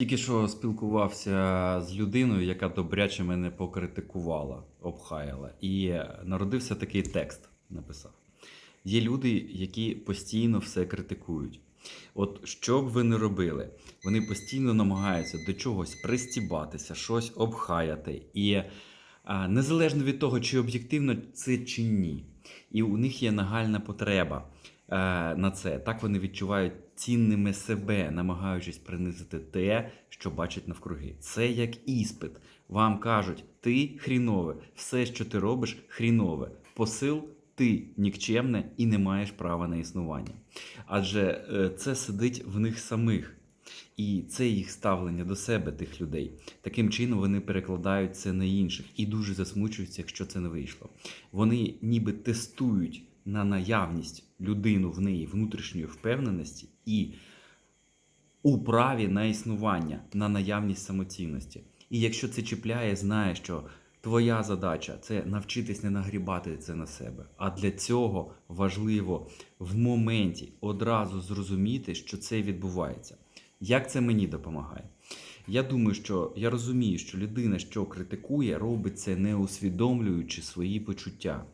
Тільки що спілкувався з людиною, яка добряче мене покритикувала, обхаяла. І народився такий текст, написав. Є люди, які постійно все критикують. От що б ви не робили, вони постійно намагаються до чогось пристібатися, щось обхаяти. І а, незалежно від того, чи об'єктивно це чи ні. І у них є нагальна потреба е, на це. Так вони відчувають цінними себе, намагаючись принизити те, що бачать навкруги. Це як іспит. Вам кажуть, ти хрінове, все, що ти робиш, хрінове. Посил ти нікчемне і не маєш права на існування. Адже е, це сидить в них самих. І це їх ставлення до себе, тих людей. Таким чином вони перекладають це на інших і дуже засмучуються, якщо це не вийшло. Вони ніби тестують на наявність людину в неї внутрішньої впевненості і у праві на існування, на наявність самоцінності. І якщо це чіпляє, знає, що твоя задача це навчитись не нагрібати це на себе. А для цього важливо в моменті одразу зрозуміти, що це відбувається. Як це мені допомагає? Я думаю, що я розумію, що людина, що критикує, робить це не усвідомлюючи свої почуття.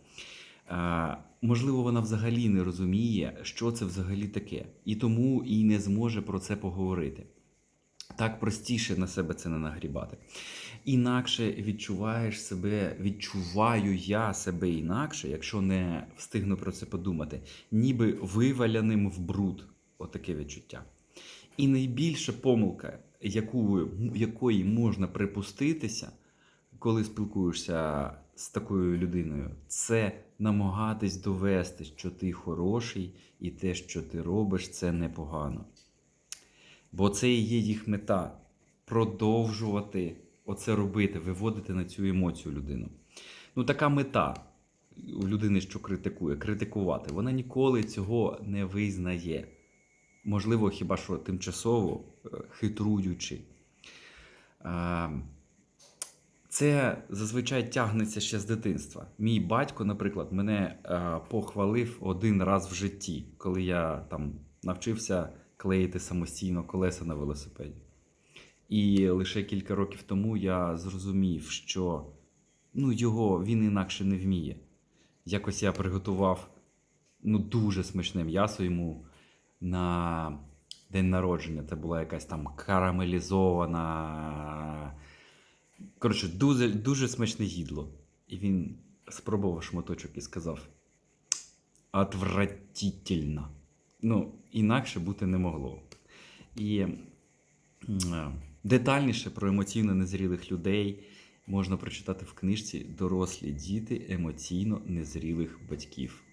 Е, можливо, вона взагалі не розуміє, що це взагалі таке, і тому і не зможе про це поговорити. Так простіше на себе це не нагрібати. Інакше відчуваєш себе, відчуваю я себе інакше, якщо не встигну про це подумати, ніби виваляним в бруд. Отаке відчуття. І найбільша помилка, яку, якої можна припуститися, коли спілкуєшся з такою людиною, це намагатись довести, що ти хороший, і те, що ти робиш, це непогано. Бо це і є їх мета продовжувати оце робити, виводити на цю емоцію людину. Ну, така мета у людини, що критикує, критикувати, вона ніколи цього не визнає. Можливо, хіба що тимчасово е, хитруючи. Це зазвичай тягнеться ще з дитинства. Мій батько, наприклад, мене е, похвалив один раз в житті, коли я там навчився клеїти самостійно колеса на велосипеді. І лише кілька років тому я зрозумів, що ну, його він інакше не вміє. Якось я приготував ну, дуже смачне м'ясо йому на день народження. Це була якась там карамелізована. Коротше, дуже, дуже смачне їдло. І він спробував шматочок і сказав: Отвратительно. Ну, інакше бути не могло. І е, детальніше про емоційно незрілих людей можна прочитати в книжці Дорослі діти емоційно незрілих батьків.